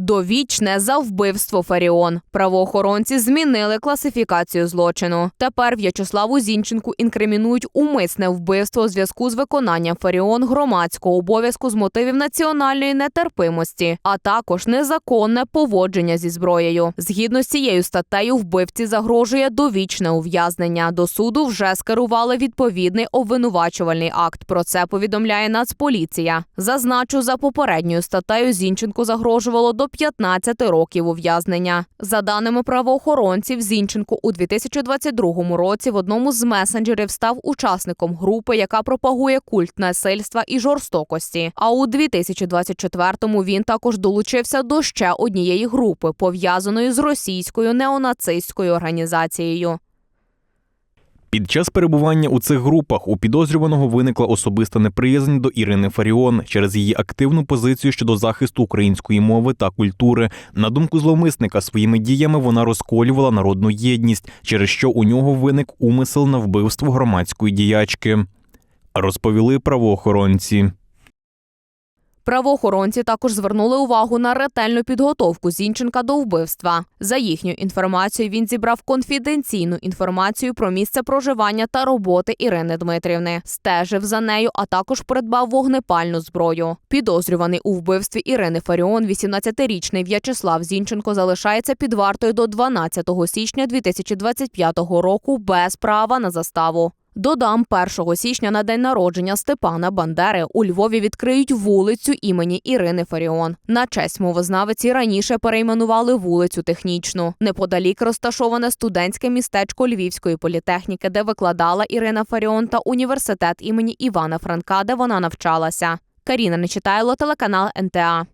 Довічне за вбивство Фаріон. Правоохоронці змінили класифікацію злочину. Тепер В'ячеславу Зінченку інкримінують умисне вбивство у зв'язку з виконанням Фаріон громадського обов'язку з мотивів національної нетерпимості, а також незаконне поводження зі зброєю. Згідно з цією статтею, вбивці загрожує довічне ув'язнення. До суду вже скерували відповідний обвинувачувальний акт. Про це повідомляє Нацполіція. Зазначу, за попередньою статтею Зінченку загрожувало до 15 років ув'язнення. За даними правоохоронців, Зінченко у 2022 році в одному з месенджерів став учасником групи, яка пропагує культ насильства і жорстокості. А у 2024-му він також долучився до ще однієї групи, пов'язаної з російською неонацистською організацією. Під час перебування у цих групах у підозрюваного виникла особиста неприязнь до Ірини Фаріон через її активну позицію щодо захисту української мови та культури. На думку зловмисника, своїми діями вона розколювала народну єдність, через що у нього виник умисел на вбивство громадської діячки. Розповіли правоохоронці. Правоохоронці також звернули увагу на ретельну підготовку Зінченка до вбивства. За їхню інформацією, він зібрав конфіденційну інформацію про місце проживання та роботи Ірини Дмитрівни, стежив за нею, а також придбав вогнепальну зброю. Підозрюваний у вбивстві Ірини Фаріон, 18-річний В'ячеслав Зінченко залишається під вартою до 12 січня 2025 року без права на заставу. Додам, 1 січня на день народження Степана Бандери у Львові відкриють вулицю імені Ірини Фаріон. На честь мовознавиці раніше перейменували вулицю технічну. Неподалік розташоване студентське містечко Львівської політехніки, де викладала Ірина Фаріон, та університет імені Івана Франка, де вона навчалася. Каріна Нечитайло, телеканал НТА.